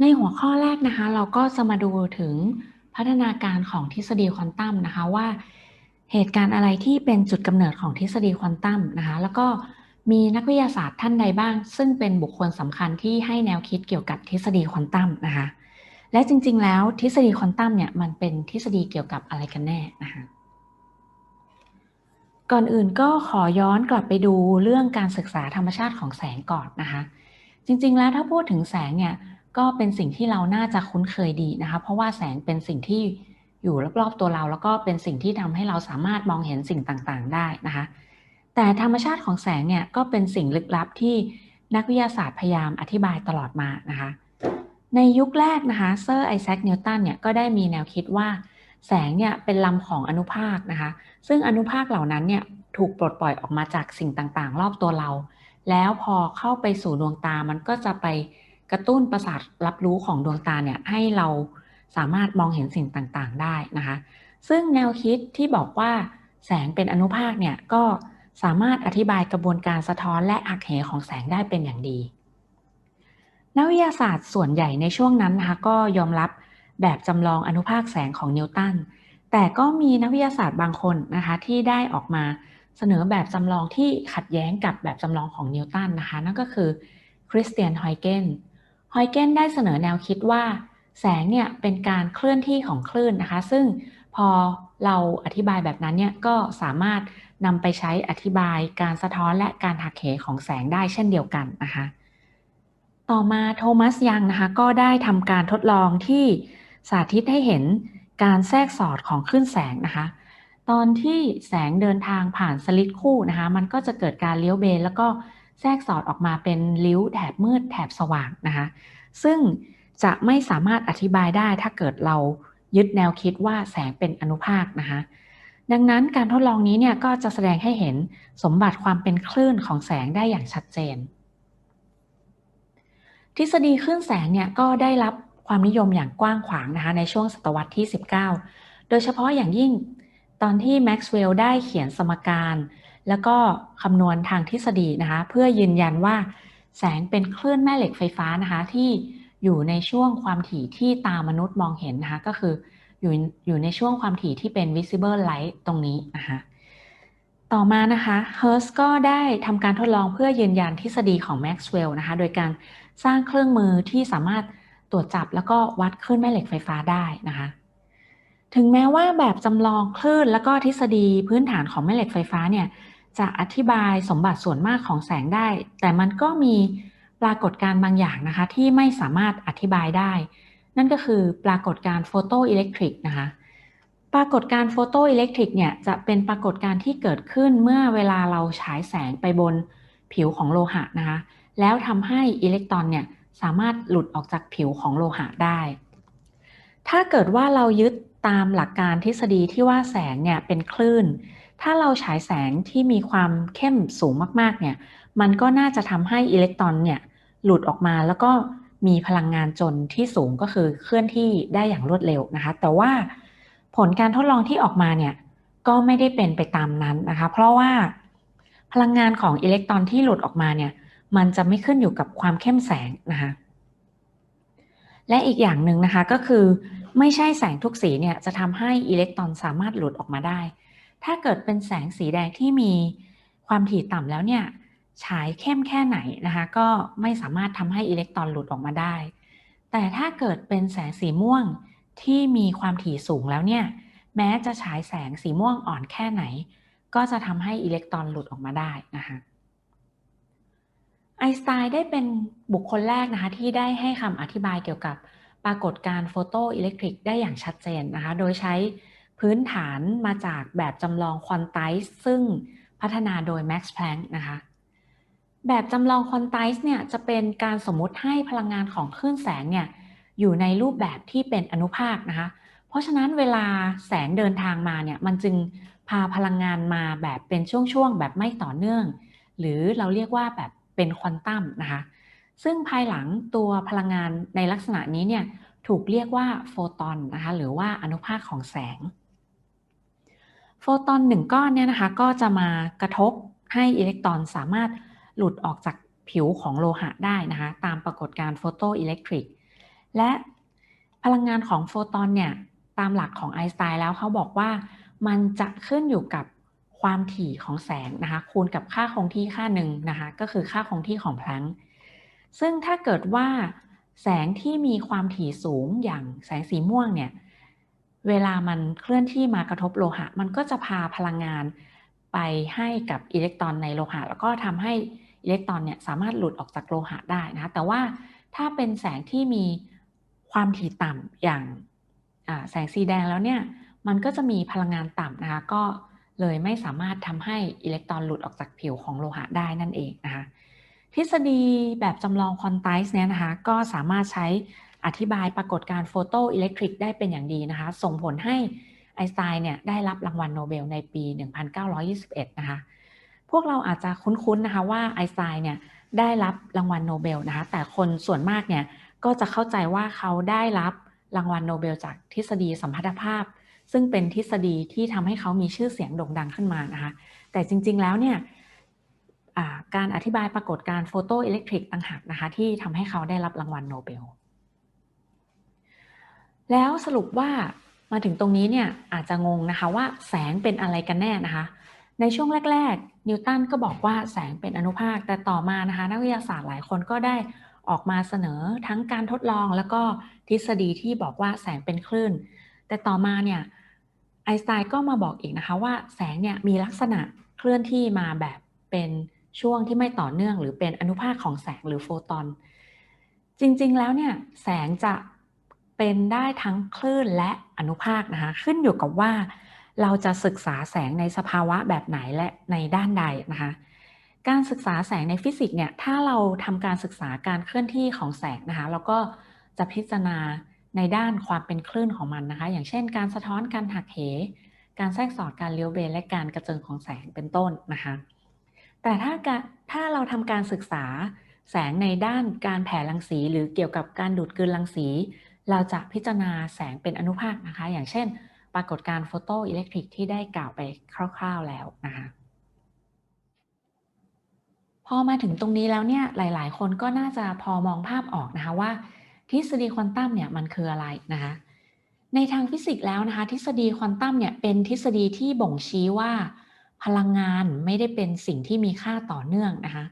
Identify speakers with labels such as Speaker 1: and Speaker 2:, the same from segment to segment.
Speaker 1: ในหัวข้อแรกนะคะ เราก็จะมาดูถึงพัฒนาการของทฤษฎีควอนตัมนะคะว่า เหตุการณ์อะไรที่เป็นจุดกำเนิดของทฤษฎีควอนตัมนะคะ แล้วก็มีนักวิทยาศาสตร์ท่านใดบ้าง ซึ่งเป็นบุคคลสำคัญที่ให้แนวคิดเกี่ยวกับทฤษฎีควอนตัมนะคะ และจริง ๆ แล้วทฤษฎีควอนตัมเนี่ยมันเป็นทฤษฎีเกี่ยวกับอะไรกันแน่นะคะก่อนอื่นก็ขอย้อนกลับไปดูเรื่องการศึกษาธรรมชาติของแสงก่อนนะคะ จริง ๆ แล้วถ้าพูดถึงแสงเนี่ย ก็เป็นสิ่งที่เราน่าจะคุ้นเคยดีนะคะ เพราะว่าแสงเป็นสิ่งที่อยู่รอบๆตัวเรา แล้วก็เป็นสิ่งที่ทำให้เราสามารถมองเห็นสิ่งต่างๆ ได้นะคะ แต่ธรรมชาติของแสงเนี่ยก็เป็นสิ่งลึกลับที่นักวิทยาศาสตร์พยายามอธิบายตลอดมานะคะ ในยุคแรกนะคะเซอร์ไอแซคนิวตันเนี่ยก็ได้มีแนวคิดว่าแสงเนี่ยเป็นลำของอนุภาคนะคะ ซึ่งอนุภาคเหล่านั้นเนี่ยถูกปลดปล่อยออกมาจากสิ่งต่างๆ รอบตัวเรา แล้วพอเข้าไปสู่ดวงตามันก็จะไป กระตุ้นประสาทรับรู้ของดวงตาเนี่ยให้เราสามารถมองเห็นสิ่งต่างๆได้นะคะ ซึ่งแนวคิดที่บอกว่าแสงเป็นอนุภาคเนี่ยก็สามารถอธิบายกระบวนการสะท้อนและอักเหของแสงได้เป็นอย่างดี นักวิทยาศาสตร์ส่วนใหญ่ในช่วงนั้นนะคะก็ยอมรับแบบจำลองอนุภาคแสงของนิวตัน แต่ก็มีนักวิทยาศาสตร์บางคนนะคะที่ได้ออกมาเสนอแบบจำลองที่ขัดแย้งกับแบบจำลองของนิวตันนะคะ นั่นก็คือคริสเตียน ฮอยเกน ฮอยเกนได้เสนอแนวคิดว่า แสงเนี่ยเป็นการเคลื่อนที่ของคลื่นนะคะ ซึ่งพอเราอธิบายแบบนั้นเนี่ยก็สามารถนำไปใช้อธิบายการสะท้อนและการหักเหของแสงได้เช่นเดียวกันนะคะ ต่อมาโทมัสยังนะคะก็ได้ทำการทดลองที่สาธิตให้เห็นการแทรกสอดของคลื่นแสงนะคะ ตอนที่แสงเดินทางผ่านสลิดคู่นะคะ มันก็จะเกิดการเลี้ยวเบนแล้วก็ แทรกสอดออกมาเป็นริ้วแถบมืดแถบสว่างนะคะซึ่งจะไม่สามารถอธิบายได้ถ้าเกิดเรายึดแนวคิดว่าแสงเป็นอนุภาคนะคะดังนั้นการทดลองนี้เนี่ยก็จะแสดงให้เห็นสมบัติความเป็นคลื่นของแสงได้อย่างชัดเจน ทฤษฎีคลื่นแสงเนี่ยก็ได้รับความนิยมอย่างกว้างขวางนะคะในช่วงศตวรรษที่ 19 โดยเฉพาะอย่างยิ่งตอนที่แม็กซ์เวลล์ได้เขียนสมการ แล้วก็คำนวณทางทฤษฎีนะคะ เพื่อยืนยันว่าแสงเป็นคลื่นแม่เหล็กไฟฟ้านะคะ ที่อยู่ในช่วงความถี่ที่ตามนุษย์มองเห็นนะคะ ก็คืออยู่อยู่ในช่วงความถี่ที่เป็น visible light ตรงนี้นะคะต่อมานะคะเฮิร์สก็ได้ทำการทดลองเพื่อยืนยันทฤษฎีของแม็กซ์เวลล์นะคะ โดยการสร้างเครื่องมือที่สามารถตรวจจับแล้วก็วัดคลื่นแม่เหล็กไฟฟ้าได้นะคะ ถึงแม้ว่าแบบจำลองคลื่นแล้วก็ทฤษฎีพื้นฐานของแม่เหล็กไฟฟ้าเนี่ย จะอธิบายสมบัติส่วนมากของแสงได้ แต่มันก็มีปรากฏการณ์บางอย่างนะคะที่ไม่สามารถอธิบายได้ นั่นก็คือปรากฏการณ์โฟโตอิเล็กทริกนะคะปรากฏการณ์โฟโตอิเล็กทริกเนี่ยจะเป็นปรากฏการณ์ที่เกิดขึ้นเมื่อเวลาเราฉายแสงไปบนผิวของโลหะนะคะแล้วทำให้อิเล็กตรอนเนี่ยสามารถหลุดออกจากผิวของโลหะได้ ถ้าเกิดว่าเรายึดตามหลักการทฤษฎีที่ว่าแสงเนี่ยเป็นคลื่น ถ้าเราฉายแสงที่มีความเข้มสูงมากๆ เนี่ย มันก็น่าจะทำให้อิเล็กตรอนเนี่ยหลุดออกมาแล้วก็มีพลังงานจนที่สูงก็คือเคลื่อนที่ได้อย่างรวดเร็วนะคะ แต่ว่าผลการทดลองที่ออกมาเนี่ยก็ไม่ได้เป็นไปตามนั้นนะคะ เพราะว่าพลังงานของอิเล็กตรอนที่หลุดออกมาเนี่ย มันจะไม่ขึ้นอยู่กับความเข้มแสงนะคะ และอีกอย่างหนึ่งนะคะก็คือไม่ใช่แสงทุกสีเนี่ยจะทำให้อิเล็กตรอนสามารถหลุดออกมาได้ ถ้าเกิดเป็นแสงสีแดงที่มีความถี่ต่ำแล้วเนี่ยฉายเข้มแค่ไหนนะคะก็ไม่สามารถทำให้อิเล็กตรอนหลุดออกมาได้ แต่ถ้าเกิดเป็นแสงสีม่วงที่มีความถี่สูงแล้วเนี่ยแม้จะฉายแสงสีม่วงอ่อนแค่ไหน ก็จะทำให้อิเล็กตรอนหลุดออกมาได้นะคะไอสไตน์ได้เป็นบุคคลแรกนะคะที่ได้ให้คำอธิบายเกี่ยวกับปรากฏการณ์โฟโตอิเล็กทริกได้อย่างชัดเจนนะคะโดยใช้ พื้นฐานมาจากแบบจำลองควอนไตส์ซึ่งพัฒนาโดย Max Planck นะคะ แบบจำลองควอนไตส์เนี่ยจะเป็นการสมมติให้พลังงานของคลื่นแสงเนี่ยอยู่ในรูปแบบที่เป็นอนุภาคนะคะ เพราะฉะนั้นเวลาแสงเดินทางมาเนี่ยมันจึงพาพลังงานมาแบบเป็นช่วงๆแบบไม่ต่อเนื่อง หรือเราเรียกว่าแบบเป็นควอนตัมนะคะ ซึ่งภายหลังตัวพลังงานในลักษณะนี้เนี่ยถูกเรียกว่าโฟตอนนะคะหรือว่าอนุภาคของแสง โฟตอนหนึ่งก้อนเนี่ยนะคะก็จะมากระทบให้อิเล็กตรอนสามารถหลุดออกจากผิวของโลหะได้นะคะตามปรากฏการณ์โฟโตอิเล็กทริกและพลังงานของโฟตอนเนี่ยตามหลักของไอน์สไตน์แล้วเขาบอกว่ามันจะขึ้นอยู่กับความถี่ของแสงนะคะคูณกับค่าคงที่ค่าหนึ่งนะคะก็คือค่าคงที่ของพลังซึ่งถ้าเกิดว่าแสงที่มีความถี่สูงอย่างแสงสีม่วงเนี่ย เวลามันเคลื่อนที่มากระทบโลหะ มันก็จะพาพลังงานไปให้กับอิเล็กตรอนในโลหะ แล้วก็ทำให้อิเล็กตรอนเนี่ยสามารถหลุดออกจากโลหะได้นะคะแต่ว่าถ้าเป็นแสงที่มีความถี่ต่ำอย่างแสงสีแดงแล้วเนี่ย มันก็จะมีพลังงานต่ำนะคะ ก็เลยไม่สามารถทำให้อิเล็กตรอนหลุดออกจากผิวของโลหะได้นั่นเองนะคะ ทฤษฎีแบบจำลองควอนไตส์เนี่ยนะคะ ก็สามารถใช้ อธิบายปรากฏการ์โฟโตอิเล็กทริกได้เป็นอย่างดีนะคะ ส่งผลให้ไอน์สไตน์เนี่ยได้รับรางวัลโนเบลในปี 1921 นะคะ พวกเราอาจจะคุ้นๆนะคะว่าไอน์สไตน์เนี่ยได้รับรางวัลโนเบลนะคะ แต่คนส่วนมากเนี่ยก็จะเข้าใจว่าเขาได้รับรางวัลโนเบลจากทฤษฎีสัมพัทธภาพ ซึ่งเป็นทฤษฎีที่ทำให้เขามีชื่อเสียงโด่งดังขึ้นมานะคะ แต่จริงๆแล้วเนี่ยการอธิบายปรากฏการโฟโตอิเล็กทริกต่างหากนะคะที่ทำให้เขาได้รับรางวัลโนเบล แล้วสรุปว่ามาถึงตรงนี้เนี่ยอาจจะงงนะคะว่าแสงเป็นอะไรกันแน่นะคะ ในช่วงแรก ๆ นิวตันก็บอกว่าแสงเป็นอนุภาค แต่ต่อมานะคะ นักวิทยาศาสตร์หลายคนก็ได้ออกมาเสนอทั้งการทดลองแล้วก็ทฤษฎีที่บอกว่าแสงเป็นคลื่น แต่ต่อมาเนี่ยไอน์สไตน์ก็มาบอกอีกนะคะว่าแสงเนี่ยมีลักษณะเคลื่อนที่มาแบบเป็นช่วงที่ไม่ต่อเนื่อง หรือเป็นอนุภาคของแสงหรือโฟตอน จริงๆแล้วเนี่ยแสงจะ เป็นได้ทั้งคลื่นและอนุภาคนะคะ ขึ้นอยู่กับว่าเราจะศึกษาแสงในสภาวะแบบไหนและในด้านใดนะคะ การศึกษาแสงในฟิสิกส์เนี่ย ถ้าเราทำการศึกษาการเคลื่อนที่ของแสงนะคะเราก็จะพิจารณาในด้านความเป็นคลื่นของมันนะคะ อย่างเช่น การสะท้อน การหักเห การแทรกสอด การเลี้ยวเบน และการกระเจิงของแสงเป็นต้นนะคะ แต่ถ้าถ้าเราทำการศึกษาแสงในด้านการแผ่รังสี หรือเกี่ยวกับการดูดกลืนรังสี เราจะพิจารณาแสงเป็นอนุภาคนะคะ อย่างเช่น ปรากฏการ์โฟโตอิเล็กทริกที่ได้กล่าวไปคร่าวๆแล้วนะคะพอมาถึงตรงนี้แล้วเนี่ยหลาย ๆ คนก็น่าจะพอมองภาพออกนะคะว่า ทฤษฎีควอนตัมเนี่ยมันคืออะไรนะคะในทางฟิสิกส์แล้วนะคะทฤษฎีควอนตัมเนี่ยเป็นทฤษฎีที่บ่งชี้ว่า พลังงานไม่ได้เป็นสิ่งที่มีค่าต่อเนื่องนะคะ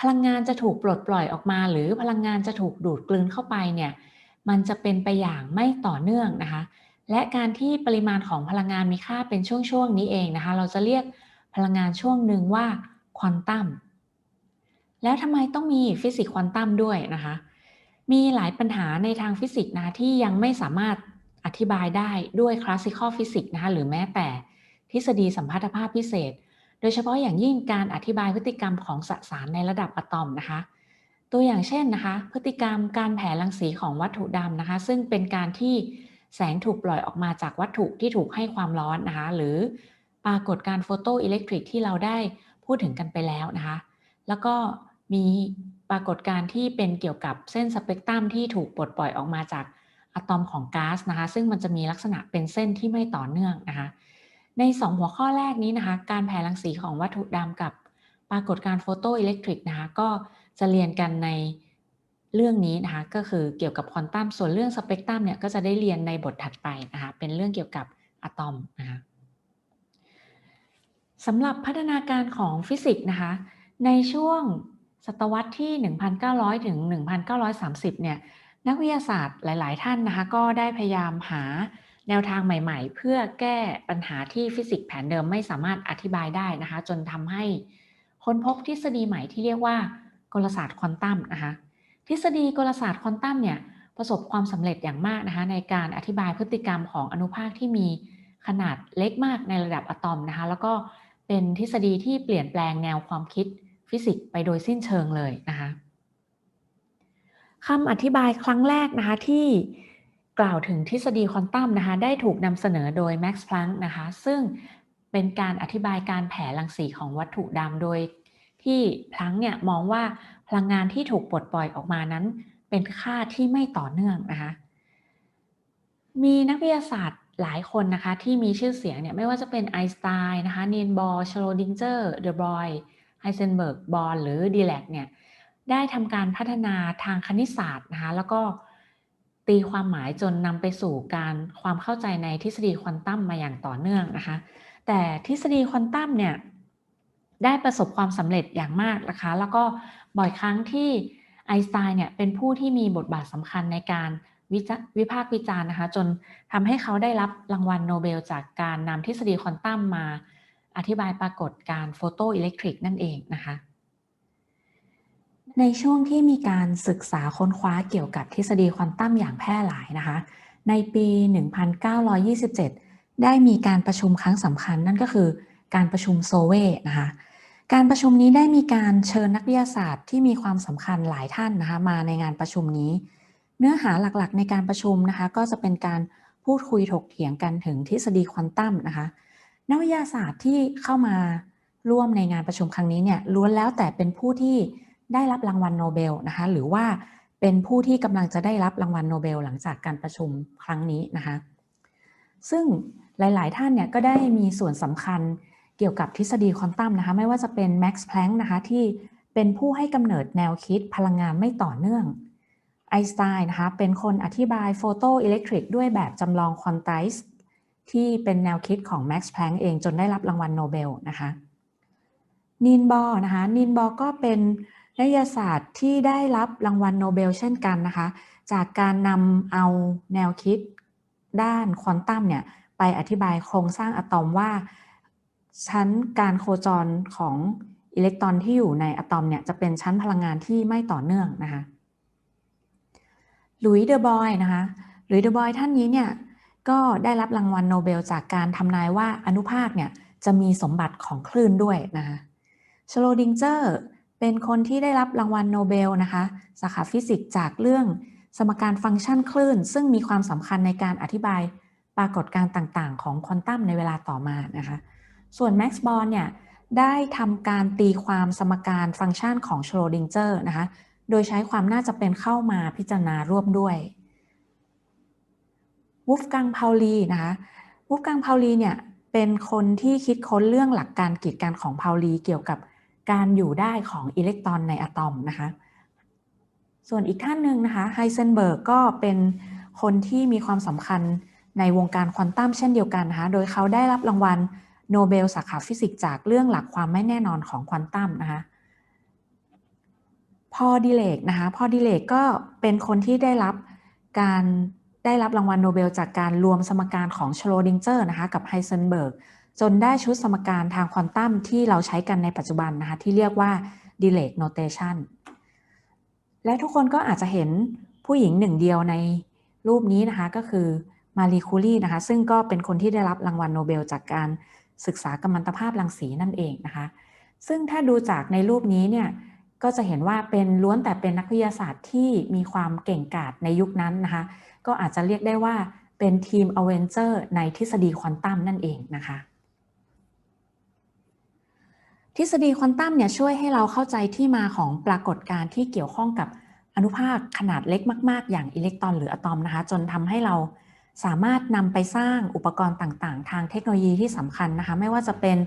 Speaker 1: พลังงานจะถูกปลดปล่อยออกมา หรือพลังงานจะถูกดูดกลืนเข้าไปเนี่ย มันจะเป็นไปอย่างไม่ต่อเนื่องนะคะ และการที่ปริมาณของพลังงานมีค่าเป็นช่วงๆนี้เองนะคะ เราจะเรียกพลังงานช่วงหนึ่งว่าควอนตัมแล้วทำไมต้องมีฟิสิกส์ควอนตัมด้วยนะคะ มีหลายปัญหาในทางฟิสิกส์นะที่ยังไม่สามารถอธิบายได้ด้วยคลาสสิคอลฟิสิกส์นะคะหรือแม้แต่ทฤษฎีสัมพัทธภาพพิเศษ โดยเฉพาะอย่างยิ่งการอธิบายพฤติกรรมของสสารในระดับอะตอมนะคะ ตัวอย่างเช่นนะคะ พฤติกรรมการแผ่รังสีของวัตถุดำนะคะ ซึ่งเป็นการที่แสงถูกปล่อยออกมาจากวัตถุที่ถูกให้ความร้อนนะคะ หรือปรากฏการโฟโตอิเล็กทริกที่เราได้พูดถึงกันไปแล้วนะคะ แล้วก็มีปรากฏการที่เป็นเกี่ยวกับเส้นสเปกตรัมที่ถูกปลดปล่อยออกมาจากอะตอมของก๊าซนะคะ ซึ่งมันจะมีลักษณะเป็นเส้นที่ไม่ต่อเนื่องนะคะ ใน 2 หัวข้อแรกนี้นะคะ การแผ่รังสีของวัตถุดำกับปรากฏการโฟโตอิเล็กทริกนะคะ ก็ จะเรียนกันในเรื่องนี้นะคะก็คือเกี่ยวกับควอนตัมส่วนเรื่องสเปกตรัมเนี่ยก็จะได้เรียนในบทถัดไปนะคะเป็นเรื่องเกี่ยวกับอะตอมนะคะสำหรับพัฒนาการของฟิสิกส์นะคะในช่วงศตวรรษที่ 1,900 ถึง 1,930 เนี่ยนักวิทยาศาสตร์หลาย ๆ ท่านนะคะก็ได้พยายามหาแนวทางใหม่ ๆ เพื่อแก้ปัญหาที่ฟิสิกส์แผนเดิมไม่สามารถอธิบายได้นะคะจนทำให้ค้นพบทฤษฎีใหม่ที่เรียกว่า กลศาสตร์ควอนตัมนะคะทฤษฎีกลศาสตร์ควอนตัมเนี่ยประสบความสำเร็จอย่างมากนะคะในการอธิบายพฤติกรรมของอนุภาคที่มีขนาดเล็กมากในระดับอะตอมนะคะแล้วก็เป็นทฤษฎีที่เปลี่ยนแปลงแนวความคิดฟิสิกส์ไปโดยสิ้นเชิงเลยนะคะคำอธิบายครั้งแรกนะคะที่กล่าวถึงทฤษฎีควอนตัมนะคะได้ถูกนำเสนอโดยแม็กซ์พลังก์นะคะซึ่งเป็นการอธิบายการแผ่รังสีของวัตถุดำโดย ที่พลังเนี่ยมองว่าพลังงานที่ถูกปลดปล่อยออกมานั้น เป็นค่าที่ไม่ต่อเนื่องนะคะ มีนักวิทยาศาสตร์หลายคนนะคะที่มีชื่อเสียงเนี่ยไม่ว่าจะเป็นไอน์สไตน์นะคะเนีนบอร์ชโรดิงเจอร์เดอบรอยไฮเซนเบิร์กบอลหรือดีแลกเนี่ยได้ทำการพัฒนาทางคณิตศาสตร์นะคะแล้วก็ตีความหมายจนนำไปสู่การความเข้าใจในทฤษฎีควอนตัมมาอย่างต่อเนื่องนะคะ แต่ทฤษฎีควอนตัมเนี่ย ได้ประสบความสำเร็จอย่างมากนะคะ แล้วก็บ่อยครั้งที่ไอสไตน์เนี่ยเป็นผู้ที่มีบทบาทสำคัญในการวิจวิพากษ์วิจารณ์นะคะ จนทำให้เขาได้รับรางวัลโนเบลจากการนำทฤษฎีควอนตัมมาอธิบายปรากฏการโฟโตอิเล็กทริกนั่นเองนะคะ ในช่วงที่มีการศึกษาค้นคว้าเกี่ยวกับทฤษฎีควอนตัมอย่างแพร่หลายนะคะ ในปี 1927 ได้มีการประชุมครั้งสำคัญนั่นก็คือ การประชุมโซเวนะคะการประชุมนี้ได้มีการเชิญนักวิทยาศาสตร์ที่มีความสำคัญหลายท่านนะคะมาในงานประชุมนี้ เนื้อหาหลักๆ ในการประชุมนะคะก็จะเป็นการพูดคุยถกเถียงกันถึงทฤษฎีควอนตัมนะคะนักวิทยาศาสตร์ที่เข้ามาร่วมในงานประชุมครั้งนี้เนี่ยล้วนแล้วแต่เป็นผู้ที่ได้รับรางวัลโนเบลนะคะหรือว่าเป็นผู้ที่กำลังจะได้รับรางวัลโนเบล หลังจากการประชุมครั้งนี้นะคะซึ่งหลาย ๆ ท่านเนี่ยก็ได้มีส่วนสำคัญ เกี่ยวกับทฤษฎีควอนตัมนะคะ ไม่ว่าจะเป็นแม็กซ์แพลงค์นะคะ ที่เป็นผู้ให้กำเนิดแนวคิดพลังงานไม่ต่อเนื่องไอน์สไตน์นะคะ เป็นคนอธิบายโฟโตอิเล็กทริกด้วยแบบจำลองควอนไตส์ที่เป็นแนวคิดของแม็กซ์แพลงค์เองจนได้รับรางวัลโนเบลนะคะนินบอร์นะคะนินบอร์ก็เป็นนักวิทยาศาสตร์ที่ได้รับรางวัลโนเบลเช่นกันนะคะ จากการนำเอาแนวคิดด้านควอนตัมเนี่ยไปอธิบายโครงสร้างอะตอมว่า ชั้นการโคจรของอิเล็กตรอนที่อยู่ในอะตอมเนี่ยจะเป็นชั้นพลังงานที่ไม่ต่อเนื่องนะคะลุยเดอบอยนะคะลุยเดอบอยท่านนี้เนี่ยก็ได้รับรางวัลโนเบลจากการทำนายว่าอนุภาคเนี่ยจะมีสมบัติของคลื่นด้วยนะคะชโลดิงเจอร์เป็นคนที่ได้รับรางวัลโนเบลนะคะ สาขาฟิสิกส์จากเรื่องสมการฟังก์ชันคลื่น ซึ่งมีความสำคัญในการอธิบายปรากฏการณ์ต่างๆ ของควอนตัมในเวลาต่อมานะคะ ส่วนแม็กซ์บอร์เนี่ยได้ทำการตีความสมการฟังก์ชันของชโรดิงเจอร์นะคะโดยใช้ความน่าจะเป็นเข้ามาพิจารณาร่วมด้วยวูฟกังพาวลีนะคะวูฟกังพาวลีเนี่ยเป็นคนที่คิดค้นเรื่องหลักการกีดกันของพาวลีเกี่ยวกับการอยู่ได้ของอิเล็กตรอนในอะตอมนะคะ ส่วนอีกท่านหนึ่งนะคะไฮเซนเบิร์กก็เป็นคนที่มีความสำคัญในวงการควอนตัมเช่นเดียวกันนะคะ โดยเขาได้รับรางวัล โนเบลสาขาฟิสิกส์จากเรื่องหลักความไม่แน่นอนของควอนตัมนะคะพอดิเลกนะคะพอดิเลกก็เป็นคนที่ได้รับการได้รับรางวัลโนเบลจากการรวมสมการของชโรดิงเจอร์นะคะกับไฮเซนเบิร์กจนได้ชุดสมการทางควอนตัมที่เราใช้กันในปัจจุบันนะคะที่เรียกว่า Dirac notation และทุกคนก็อาจจะเห็นผู้หญิงหนึ่งเดียวในรูปนี้นะคะก็คือมารีคูรีนะคะซึ่งก็เป็นคนที่ได้รับรางวัลโนเบลจากการ ศึกษากัมมันตภาพรังสีนั่นเองนะคะ ซึ่งถ้าดูจากในรูปนี้เนี่ยก็จะเห็นว่าเป็นล้วนแต่เป็นนักวิทยาศาสตร์ที่มีความเก่งกาจในยุคนั้นนะคะ ก็อาจจะเรียกได้ว่าเป็นทีมอเวนเจอร์ในทฤษฎีควอนตัมนั่นเองนะคะทฤษฎีควอนตัมเนี่ยช่วยให้เราเข้าใจที่มาของปรากฏการณ์ที่เกี่ยวข้องกับอนุภาคขนาดเล็กมาก ๆ อย่างอิเล็กตรอนหรืออะตอมนะคะ จนทำให้เรา สามารถนำไปสร้างอุปกรณ์ต่างๆ ทางเทคโนโลยีที่สำคัญนะคะ ไม่ว่าจะเป็น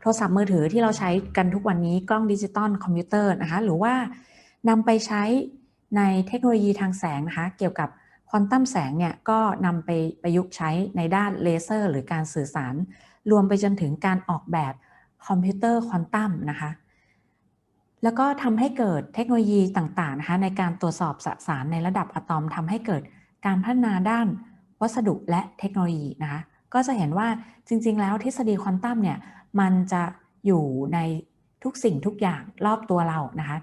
Speaker 1: โทรศัพท์มือถือที่เราใช้กันทุกวันนี้กล้องดิจิตอลคอมพิวเตอร์นะคะ หรือว่านำไปใช้ในเทคโนโลยีทางแสงนะคะ เกี่ยวกับควอนตัมแสงเนี่ยก็นำไปประยุกต์ใช้ในด้านเลเซอร์ หรือการสื่อสาร รวมไปจนถึงการออกแบบคอมพิวเตอร์ควอนตัมนะคะ แล้วก็ทำให้เกิดเทคโนโลยีต่างๆนะคะในการตรวจสอบสสารในระดับอะตอมทำให้เกิดการพัฒนาด้าน วัสดุและเทคโนโลยีนะคะก็จะเห็นว่าจริง ๆ แล้วทฤษฎีควอนตัมเนี่ยมันจะอยู่ในทุกสิ่งทุกอย่างรอบตัวเรานะคะ